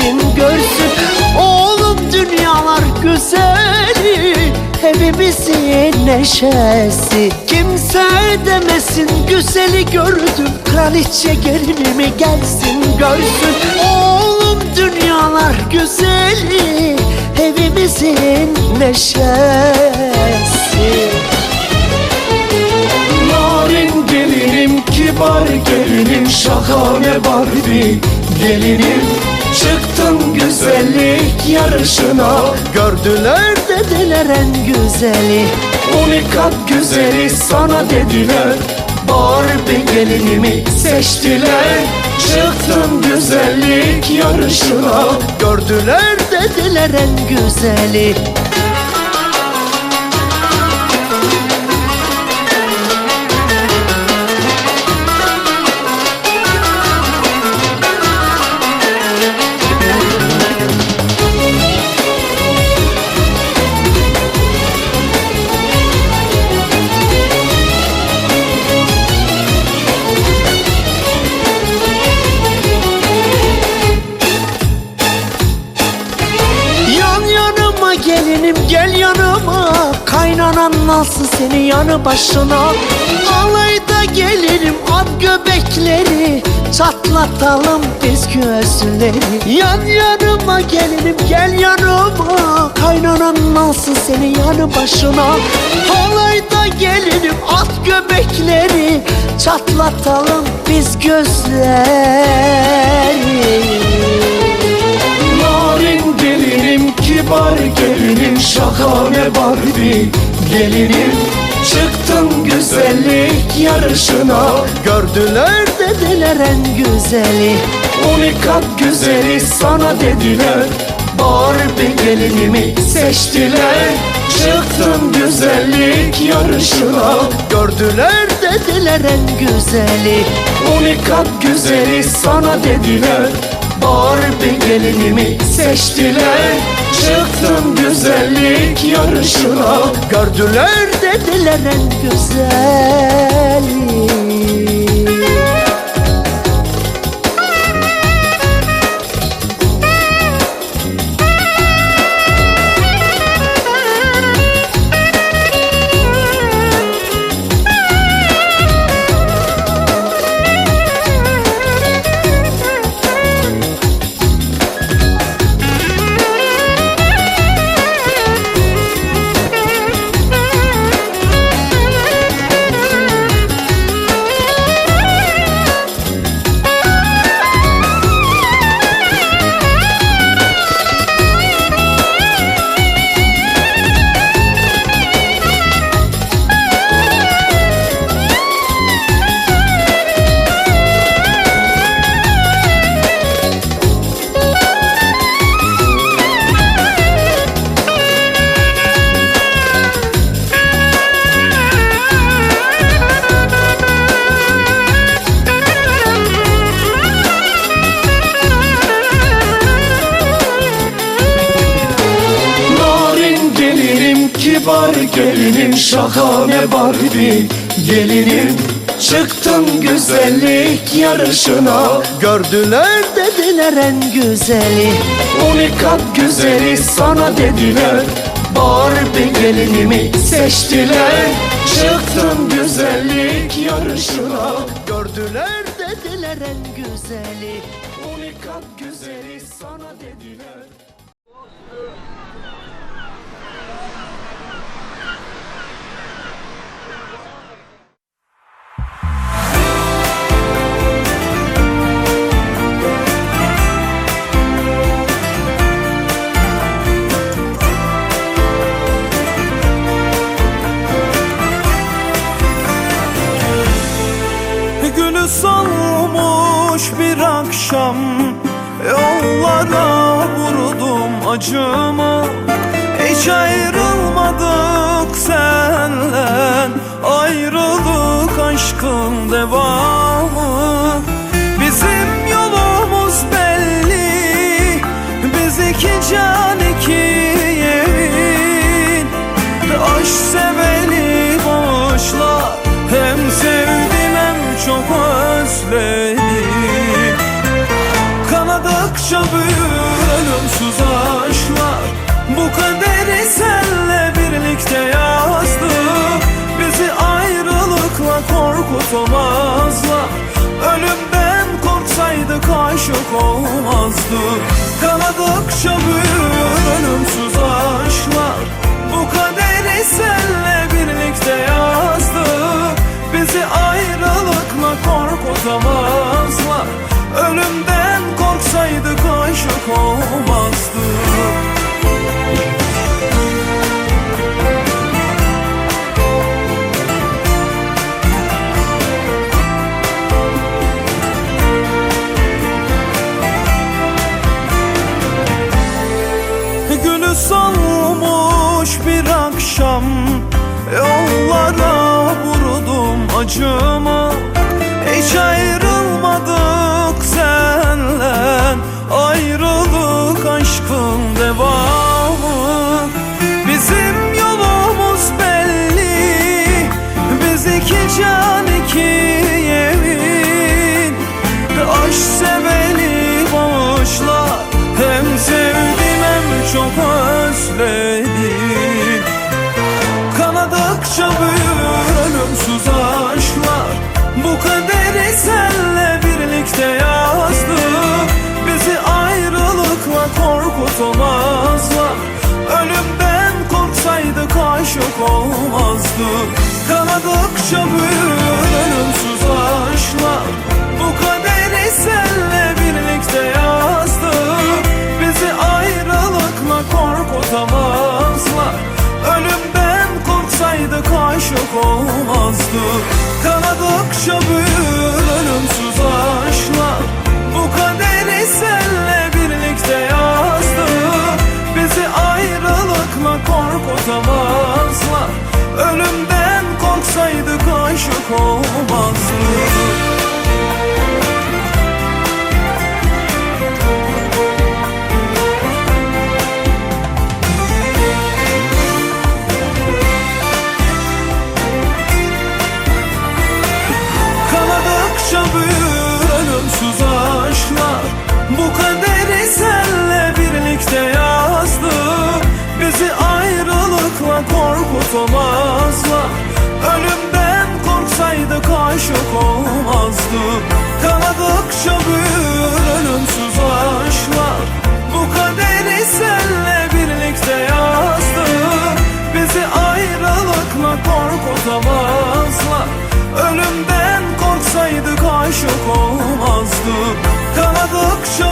Gelsin görsün. Oğlum dünyalar güzeli Evimizin neşesi. Kimse demesin güzeli gördüm. Kraliçe gelin mi gelsin görsün. Oğlum dünyalar güzeli Evimizin neşesi. Narin gelinim, kibar gelinim, şahane Barbie gelinim Çıktım güzellik yarışına. Gördüler dediler en güzeli. Unikat güzeli sana dediler. Barbie gelinimi seçtiler. Çıktım güzellik yarışına. Gördüler dediler en güzeli yanı başına. Alayda gelinim at göbekleri. Çatlatalım biz göğsleri Yan yanıma gelinim gel yanıma. Kaynanan nasıl seni yanı başına. Alayda gelinim at göbekleri. Çatlatalım biz gözleri. Narin gelinim, kibar gelinim, şahane Barbie gelinim Çıktım güzellik yarışına. Gördüler dediler en güzeli. Unikat güzeli sana dediler. Barbie gelinimi seçtiler. Çıktım güzellik yarışına. Gördüler dediler en güzeli. Unikat güzeli sana dediler. Barbie gelinimi seçtiler Çıktım güzellik yarışına. Gördüler dediler en güzeli gelinim, şahane Barbie. Gelinim Çıktım güzellik yarışına. Gördüler dediler en güzeli. Unikat güzeli sana dediler. Barbie gelinimi seçtiler. Çıktım güzellik yarışına. Gördüler dediler en güzeli. Unikat güzeli sana dediler acımı Hiç ayrılmadık senden Ayrılık aşkın devamı aşık olmazdık Kanadıkça büyür ölümsüz aşklar Bu kaderi senle birlikte yazdık Bizi ayrılıkla korkutamazlar. Ölümden Yollara vurdum acımı. Hiç ayrılmadık senle. Ayrılık aşkın devamı. Bizim yolumuz belli. Biz iki can olmazdık Kanadıkça büyür ölümsüz aşklar Bu kaderi senle birlikte yazdık. Bizi ayrılıkla korkutamazlar. Ölümden korksaydık aşık olmazdık Kanadıkça büyür ölümsüz aşklar Bu kaderi senle birlikte yazdık. Bizi ayrılıkla korkutamazlar Ölümden korksaydık aşık olmazdık Kanadıkça büyür ölümsüz aşklar. Bu kaderi senle birlikte yazdık Bizi ayrılıkla korkutamazlar olmazdık Kanadıkça büyür ölümsüz aşklar. Bu kaderi senle birlikte yazdık Bizi ayrılıkla korkutamazlar Ölümden korksaydık aşık olmazdık. Kanadıkça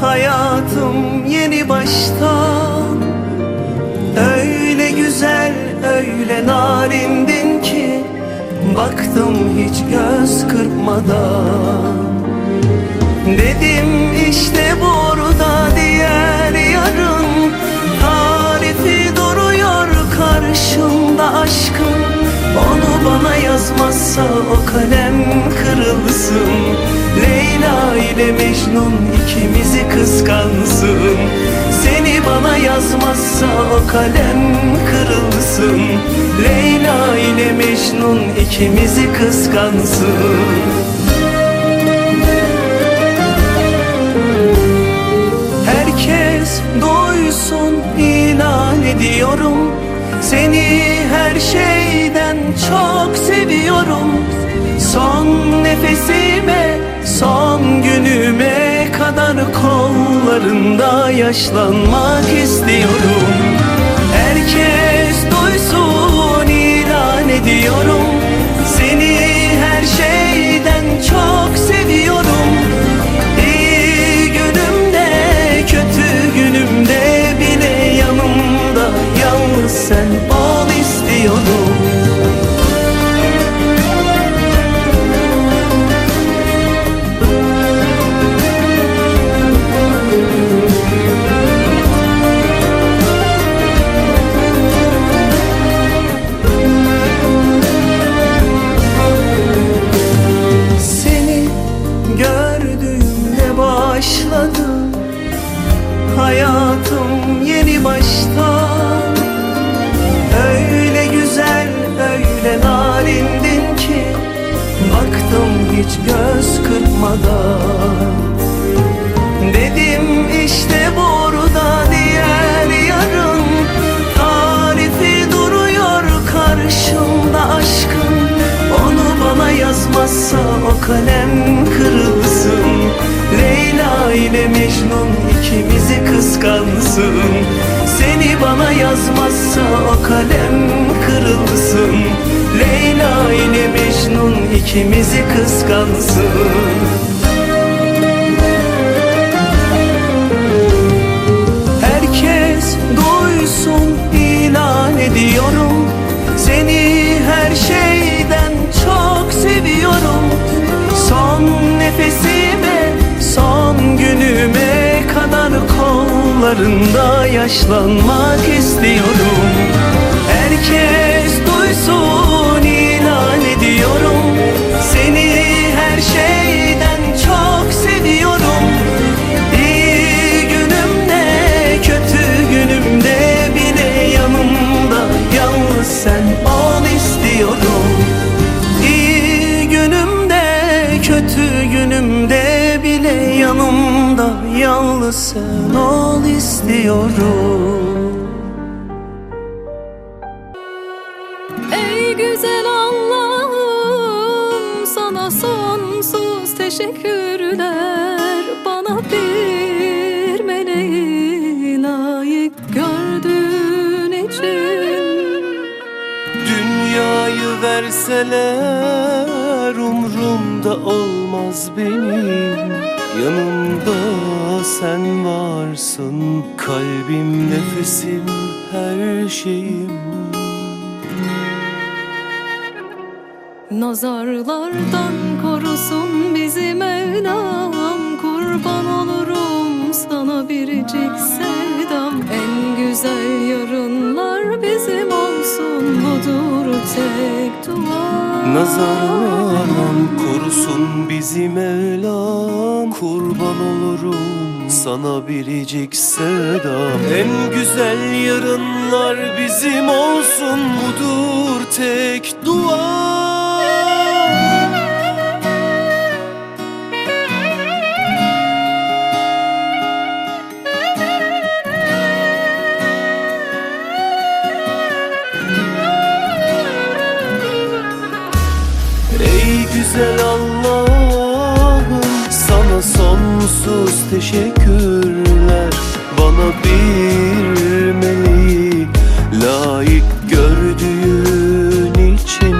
Hayatım yeni baştan. Öyle güzel, öyle narindin ki Baktım hiç göz kırpmadan. Dedim işte burada diğer yarın Tarifi duruyor karşımda aşkın Onu bana yazmazsa o kalem kırılsın. Leyla ile Mecnun ikimizi kıskansın. Seni bana yazmazsa o kalem kırılsın. Leyla ile Mecnun ikimizi kıskansın. Herkes duysun ilan ediyorum. Seni her şeyden çok seviyorum. Son nefesime, son günüme kadar kollarında yaşlanmak istiyorum. Herkes duysun ilan ediyorum. Seni her şeyden çok seviyorum. İyi günümde, kötü günümde bile yanımda Yalnız sen hiç göz kırpmadan. Dedim işte burada diğer yarın Tarifi duruyor karşımda aşkın. Onu bana yazmazsa o kalem kırılsın. Leyla ile Mecnun ikimizi kıskansın. Seni bana yazmazsa o kalem kırılsın ikimizi kıskansın. Herkes duysun ilan ediyorum. Seni her şeyden çok seviyorum. Son nefesime, son günüme kadar kollarında yaşlanmak istiyorum teşekkürler Bana bir meleği layık gördüğün için. Dünyayı verseler umrumda olmaz benim. Yanımda sen varsın Kalbim, nefesim, her şeyim Nazarlardan korusun bizi Mevlam. Kurban olurum sana biricik sevdam. En güzel yarınlar bizim olsun. Budur tek duam Nazarlardan korusun bizi Mevlam. Kurban olurum sana biricik sevdam. En güzel yarınlar bizim olsun. Budur tek dua sonsuz teşekkürler Bana bir meleği layık gördüğün için.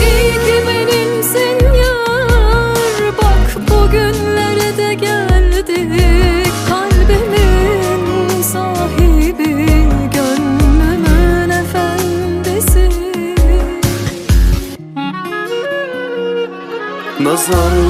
İyi ki benimsin yar. Bak bugünlere de geldik. Kalbimin sahibi Gönlümün efendisi. Nazar